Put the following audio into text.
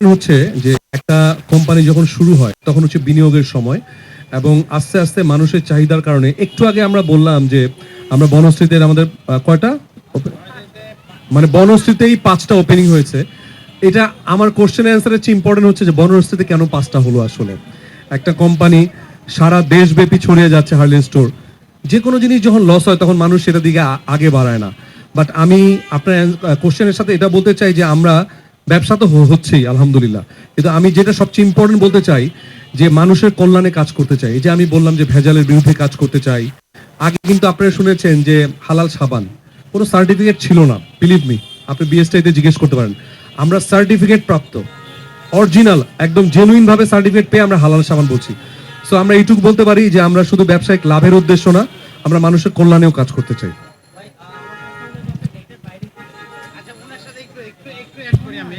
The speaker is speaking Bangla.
হচ্ছে যে একটা কোম্পানি যখন শুরু হয়, তখন হচ্ছে বিনিয়োগের সময় এবং আস্তে আস্তে মানুষের চাহিদার কারণে একটু আগে আমরা বললাম যে আমরা বনশ্রীতে আমাদের কয়টা? মানে বনশ্রীতেই পাঁচটা ওপেনিং হয়েছে। এটা আমার কোশ্চেনের অ্যান্সারের চেয়ে ইম্পর্টেন্ট হচ্ছে যে বনশ্রীতে কেন পাঁচটা হলো আসলে? একটা কোম্পানি সারা দেশব্যাপী ছড়িয়ে যাচ্ছে হার্লিন স্টোর যে কোনো জিনিস যখন লস হয়, তখন মানুষ সেটা দিকে আগে বাড়ায় না। বাট আমি আপনার কোশ্চেনের সাথে এটা বলতে চাই যে আমরা ব্যবসা তো হচ্ছেই, আলহামদুলিল্লাহ। কিন্তু আমি যেটা সবচেয়ে ইম্পর্টেন্ট বলতে চাই, যে মানুষের কল্যাণে কাজ করতে চাই। এই যে আমি বললাম যে ভেজালের বিরুদ্ধে কাজ করতে চাই, আগে কিন্তু আপনারা শুনেছেন যে হালাল সাবান, কোনো সার্টিফিকেট ছিল না বিলিভ মি আপনি বিএসটাইতে জিজ্ঞেস করতে পারেন। আমরা সার্টিফিকেট প্রাপ্ত অরিজিনাল একদম জেনুইন ভাবে সার্টিফিকেট পেয়ে আমরা হালাল সাবান বলছি। সো আমরা এইটুকু বলতে পারি যে আমরা শুধু ব্যবসায়িক লাভের উদ্দেশ্য না, আমরা মানুষের কল্যাণেও কাজ করতে চাই। একটু একটু অ্যাড করি আমি